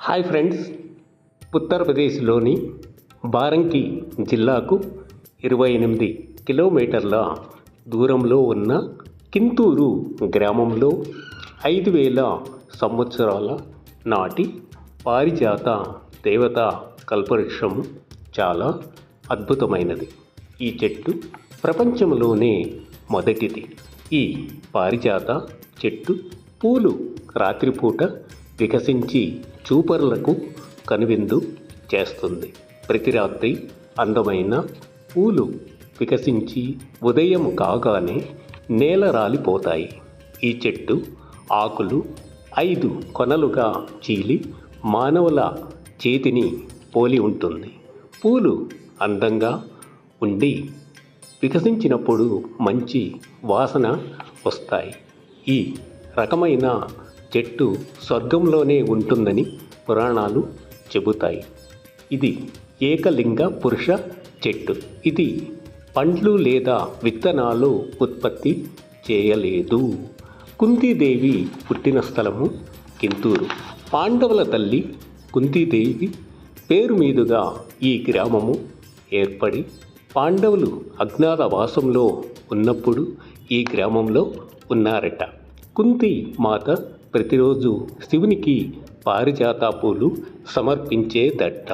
Hi friends. ఉత్తరప్రదేశ్లోని బారంకి జిల్లాకు ఇరవై ఎనిమిది కిలోమీటర్ల దూరంలో ఉన్న కింతూరు గ్రామంలో ఐదు వేల సంవత్సరాల నాటి పారిజాత దేవత కల్పవృక్షం చాలా అద్భుతమైనది. ఈ చెట్టు ప్రపంచంలోనే మొదటిది. ఈ పారిజాత చెట్టు పూలు రాత్రిపూట వికసించి చూపరులకు కనువిందు చేస్తుంది. ప్రతి రాత్రి అందమైన పూలు వికసించి ఉదయం కాగానే నేల రాలిపోతాయి. ఈ చెట్టు ఆకులు ఐదు కొనలుగా చీలి మానవుల చేతిని పోలి ఉంటుంది. పూలు అందంగా ఉండి వికసించినప్పుడు మంచి వాసన వస్తాయి. ఈ రకమైన చెట్టు స్వర్గంలోనే ఉంటుందని పురాణాలు చెబుతాయి. ఇది ఏకలింగ పురుష చెట్టు. ఇది పండ్లు లేదా విత్తనాలు ఉత్పత్తి చేయలేదు. కుంతీదేవి పుట్టిన స్థలము కింతూరు. పాండవుల తల్లి కుంతీదేవి పేరు మీదుగా ఈ గ్రామము ఏర్పడి పాండవులు అజ్ఞాతవాసంలో ఉన్నప్పుడు ఈ గ్రామంలో ఉన్నారట. కుంతి మాత ప్రతిరోజు శివునికి పారిజాత పూలు సమర్పించేదట.